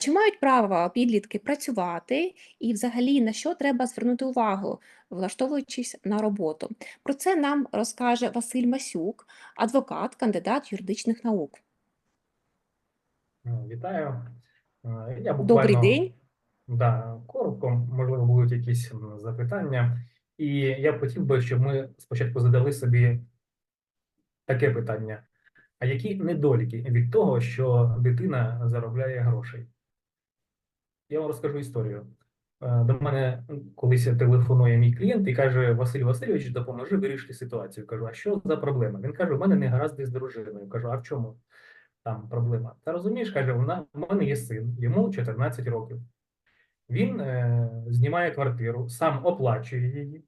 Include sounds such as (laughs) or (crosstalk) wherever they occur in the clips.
Чи мають право підлітки працювати і взагалі на що треба звернути увагу, влаштовуючись на роботу? Про це нам розкаже Василь Масюк, адвокат, кандидат юридичних наук. Е, Вітаю. Е, Я Добрий день. да, коротко, можливо, будуть якісь запитання. І я б хотів би, щоб ми спочатку задали собі таке питання: а які недоліки від того, що дитина заробляє грошей? Я вам розкажу історію. Е, До мене колись телефонує мій клієнт і каже: Василь Васильович, допоможи вирішити ситуацію. Кажу, а що за проблема? Він каже: у мене не гаразд з дружиною. Кажу, а в чому там проблема? Та розумієш, каже, вона в мене є син, йому 14 років. Він е, знімає квартиру, сам оплачує її.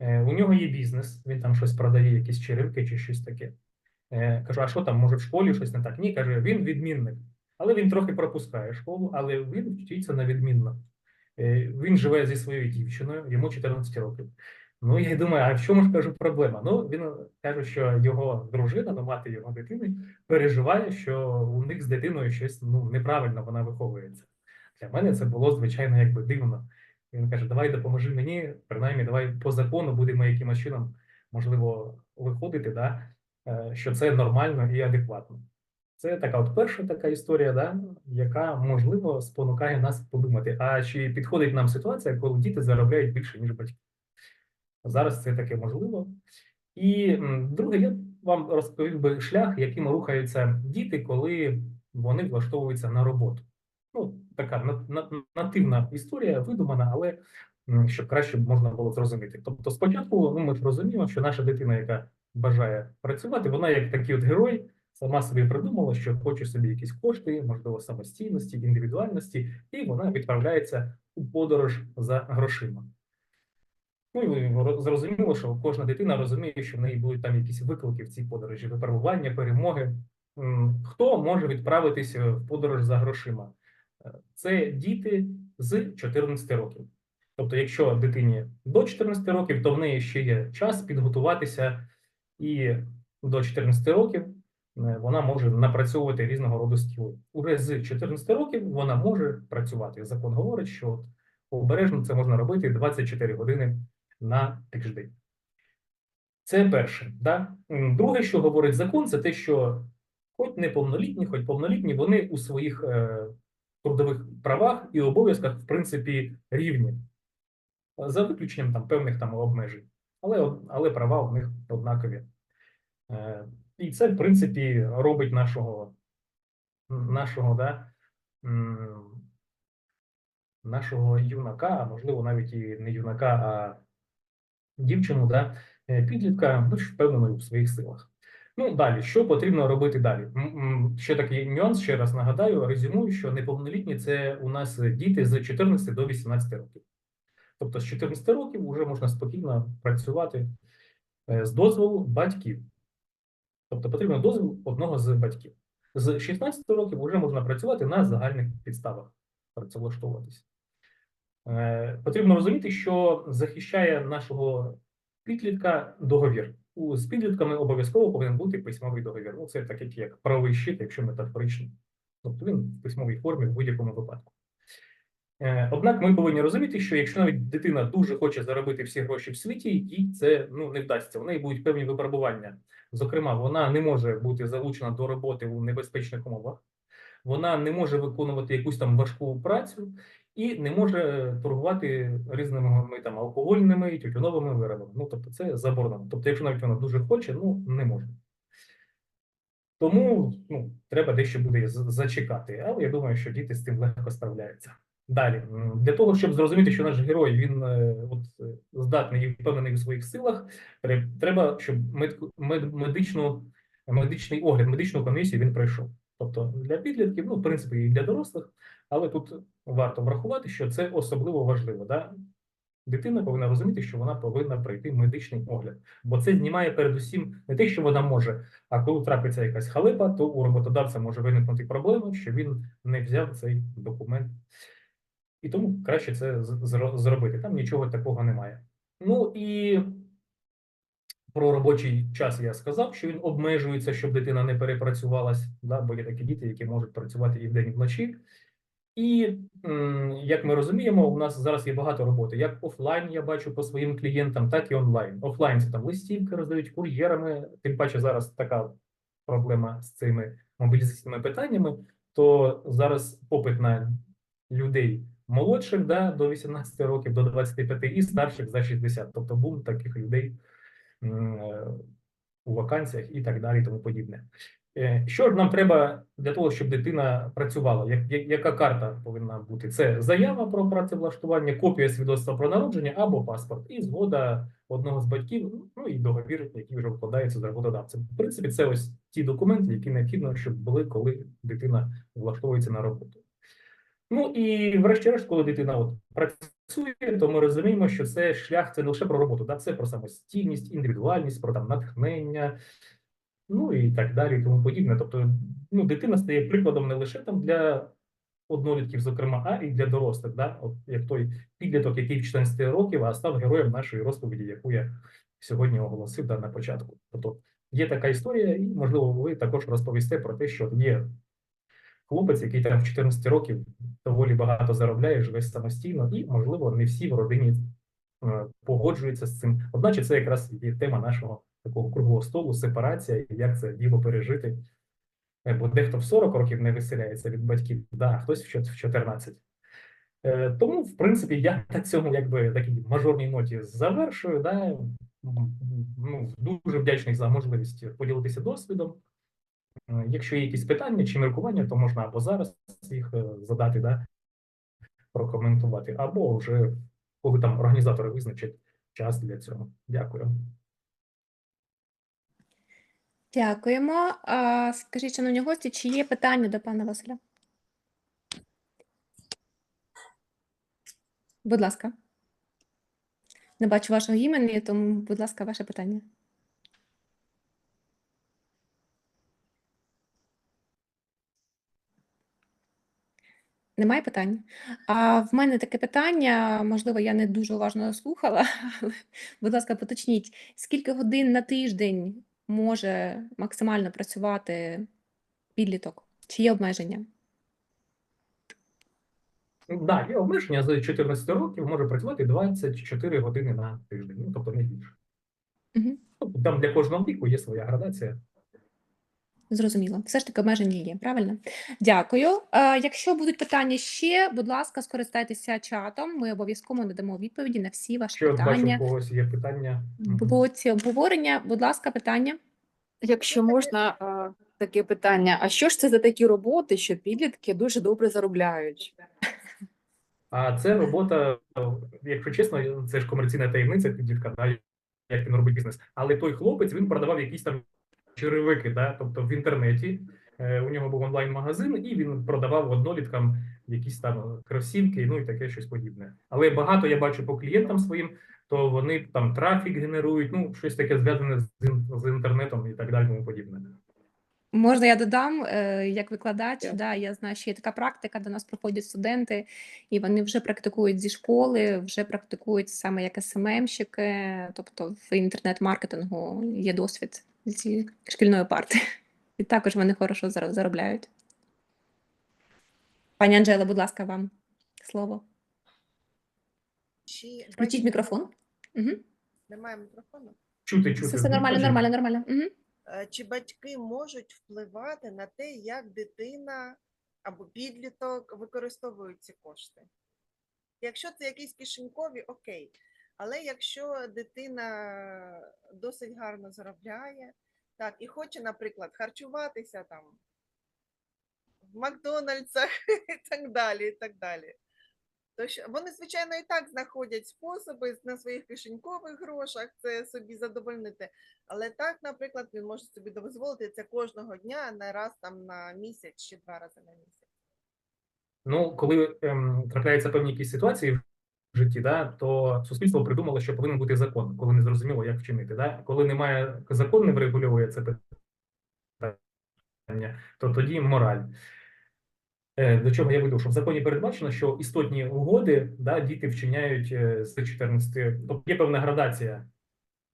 Е, у нього є бізнес, він там щось продає, якісь черевики чи щось таке. Е, кажу, а що там, може в школі щось не так? Ні, каже, він відмінник. Але він трохи пропускає школу, але він вчиться на відмінно. Е, він живе зі своєю дівчиною, йому 14 років. Ну, я думаю, а в чому ж кажу проблема? Ну, він каже, що його дружина, ну, мати його дитини, переживає, що у них з дитиною щось ну, неправильно вона виховується. Для мене це було, звичайно, якби дивно. Він каже: Давай допоможи мені, принаймні, давай по закону будемо якимось чином, можливо, виходити, да, е, що це нормально і адекватно. Це така от перша така історія, да, яка можливо спонукає нас подумати: а чи підходить нам ситуація, коли діти заробляють більше, ніж батьки? Зараз це таке можливо. І друге, я вам розповів би шлях, яким рухаються діти, коли вони влаштовуються на роботу. Ну, така на- на- нативна історія, видумана, але щоб краще можна було зрозуміти. Тобто, спочатку, ну ми розуміємо, що наша дитина, яка бажає працювати, вона як такий от герой, сама собі придумала, що хоче собі якісь кошти, можливо, самостійності, індивідуальності, і вона відправляється у подорож за грошима. Ну і зрозуміло, що кожна дитина розуміє, що в неї будуть там якісь виклики в цій подорожі, випробування, перемоги. Хто може відправитися в подорож за грошима? Е, Це діти з 14 років. Тобто, якщо дитині до 14 років, то в неї ще є час підготуватися, і до 14 років е, вона може напрацьовувати різного роду скіли. Уже з 14 років вона може працювати. Закон говорить, що обережно це можна робити 24 години на тиждень. Це перше. Да? Друге, що говорить закон, це те, що хоч неповнолітні, хоч повнолітні, вони у своїх е, трудових правах і обов'язках, в принципі, рівні, за виключенням там певних там обмежень. Але, але права у них однакові. Е, і це, в принципі, робить нашого, нашого, да, нашого юнака, а можливо, навіть і не юнака, а дівчину, да, е, підлітка більш впевненою в своїх силах. Ну, далі, що потрібно робити далі? Ще такий нюанс, ще раз нагадаю, резюмую, що неповнолітні це у нас діти з 14 до 18 років. Тобто з 14 років вже можна спокійно працювати е, з дозволу батьків. Тобто потрібен дозвіл одного з батьків. З 16 років вже можна працювати на загальних підставах, працевлаштовуватися. Е, Потрібно розуміти, що захищає нашого підлітка договір. У з підлітками обов'язково повинен бути письмовий договір. Ну, це такий як правовий щит, якщо метафорично. Тобто він в письмовій формі в будь-якому випадку. Е, Однак ми повинні розуміти, що якщо навіть дитина дуже хоче заробити всі гроші в світі, їй це ну, не вдасться. У неї будуть певні випробування. Зокрема, вона не може бути залучена до роботи у небезпечних умовах, вона не може виконувати якусь там важку працю і не може торгувати різними там алкогольними і тютюновими виробами. Ну тобто, це заборонено. Тобто, якщо навіть вона дуже хоче, ну не може. Тому ну, треба дещо буде зачекати. Але я думаю, що діти з цим легко справляються. Далі, для того, щоб зрозуміти, що наш герой він е, от, е, здатний і впевнений у своїх силах, треба, щоб мед, мед, медичну, медичний огляд, медичну комісію він пройшов. Тобто для підлітків, ну, в принципі, і для дорослих, але тут варто врахувати, що це особливо важливо. Да? Дитина повинна розуміти, що вона повинна пройти медичний огляд, бо це знімає передусім не те, що вона може, а коли трапиться якась халепа, то у роботодавця може виникнути проблема, що він не взяв цей документ. І тому краще це зробити. Там нічого такого немає. Ну і про робочий час я сказав, що він обмежується, щоб дитина не перепрацювалась. Да? Бо є такі діти, які можуть працювати і вдень, і вночі. І як ми розуміємо, у нас зараз є багато роботи. Як офлайн я бачу по своїм клієнтам, так і онлайн. Офлайн це там листівки роздають кур'єрами. Тим паче зараз така проблема з цими мобілізаційними питаннями. То зараз попит на людей молодших да, до 18 років, до 25 і старших за 60. Тобто бум таких людей е, у вакансіях і так далі, і тому подібне. Е, Що ж нам треба для того, щоб дитина працювала? Яка карта повинна бути? Це заява про працевлаштування, копія свідоцтва про народження або паспорт, і згода одного з батьків, ну і договір, який вже вкладається з роботодавцем. В принципі, це ось ті документи, які необхідно, щоб були, коли дитина влаштовується на роботу. Ну і врешті-решт, коли дитина от працює, то ми розуміємо, що це шлях це не лише про роботу, да? це про самостійність, індивідуальність, про там натхнення, ну і так далі, тому подібне. Тобто, ну, дитина стає прикладом не лише там для однолітків, зокрема, а і для дорослих, да? От як той підліток, який в 14 років, а став героєм нашої розповіді, яку я сьогодні оголосив да, на початку. Тобто є така історія, і можливо, ви також розповісте про те, що є хлопець, який там в 14 років доволі багато заробляє, живе самостійно, і можливо не всі в родині е, погоджуються з цим. Одначе це якраз є тема нашого такого круглого столу, сепарація, і як це діло пережити. Е, Бо дехто в 40 років не виселяється від батьків, да, а хтось в 14. Е, Тому, в принципі, я на цьому якби такій мажорній ноті завершую. Да, ну, дуже вдячний за можливість поділитися досвідом. Е, Якщо є якісь питання чи міркування, то можна або зараз їх е, задати, да, прокоментувати, або вже коли там організатори визначать час для цього. Дякую. Дякуємо. А, скажіть, шановні гості, чи є питання до пана Василя? Будь ласка. Не бачу вашого імені, тому, будь ласка, ваше питання. Немає питань? А в мене таке питання, можливо, я не дуже уважно слухала, (laughs) але, будь ласка, поточніть, скільки годин на тиждень може максимально працювати підліток? Чи є обмеження? Да, є обмеження з 14 років може працювати 24 години на тиждень, ну тобто не більше. Тобто Там для кожного віку є своя градація. Зрозуміло. Все ж таки обмеження є, правильно? Дякую. Е, Якщо будуть питання ще, будь ласка, скористайтеся чатом. Ми обов'язково надамо відповіді на всі ваші бачу, питання. у когось є питання. В обговорення, будь ласка, питання. Якщо можна, таке питання: а що ж це за такі роботи, що підлітки дуже добре заробляють? А це робота, якщо чесно, це ж комерційна таємниця підлітка, да, як він робить бізнес. Але той хлопець він продавав якісь там черевики, да, тобто в інтернеті. Е, У нього був онлайн-магазин, і він продавав одноліткам якісь там кросівки, ну і таке щось подібне. Але багато я бачу по клієнтам своїм, то вони там трафік генерують, ну щось таке зв'язане з, з інтернетом і так далі, тому подібне. Можна я додам, е, як викладач, Так. да, я знаю, що є така практика, до нас приходять студенти, і вони вже практикують зі школи, вже практикують саме як СММщики, тобто в інтернет-маркетингу є досвід зі шкільної парти. (laughs) І також вони хорошо зар- заробляють. Пані Анжела, будь ласка, вам слово. Чи Включіть мікрофон. Угу. Немає мікрофону. Чути, чути. Все, все нормально, нормально, нормально. Угу. Е, Чи батьки можуть впливати на те, як дитина або підліток використовують ці кошти? Якщо це якісь кишенькові, окей. Але якщо дитина досить гарно заробляє, так, і хоче, наприклад, харчуватися там в Макдональдсах (laughs) і так далі, і так далі. То що вони, звичайно, і так знаходять способи на своїх кишенькових грошах це собі задовольнити. Але так, наприклад, він може собі дозволити це кожного дня, не раз там на місяць чи два рази на місяць. Ну, коли ем, трапляються певні якісь ситуації в житті, да, то суспільство придумало, що повинен бути закон, коли не зрозуміло, як вчинити. Да? Коли немає закон, не врегулює це питання, то тоді мораль. Е, До чого я веду? Що в законі передбачено, що істотні угоди да, діти вчиняють е, з 14. Тобто є певна градація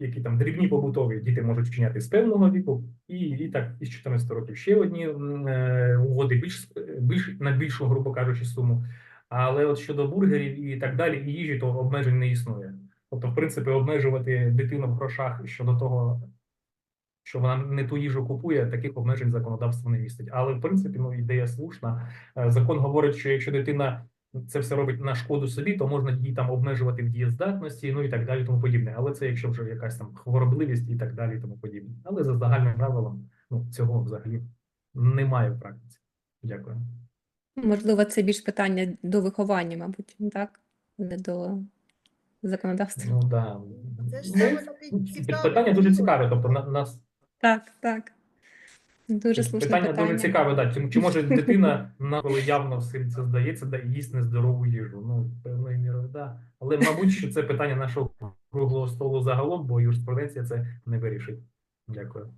які там дрібні побутові діти можуть вчиняти з певного віку, і, і так із 14 років ще одні е, угоди більш, більш на більшу, грубо кажучи, суму. Але от щодо бургерів і так далі, і їжі, то обмежень не існує. Тобто, в принципі, обмежувати дитину в грошах щодо того, що вона не ту їжу купує, таких обмежень законодавство не містить. Але в принципі, ну ідея слушна. Е, Закон говорить, що якщо дитина це все робить на шкоду собі, то можна її там обмежувати в дієздатності, ну і так далі, тому подібне. Але це якщо вже якась там хворобливість і так далі, тому подібне. Але за загальним правилом, ну цього взагалі немає в практиці. Дякую. Можливо, це більш питання до виховання, мабуть, так? Не до законодавства. Ну да. Це ж Ну, саме питання дуже цікаве. Тобто на нас Так, так. Дуже слушне питання, питання. дуже цікаве. Да. Чи, чи може дитина, на- коли явно всім це здається, да, їсть нездорову їжу? Ну, певною мірою, да. Але мабуть, що це питання нашого круглого столу загалом, бо юриспруденція це не вирішить. Дякую.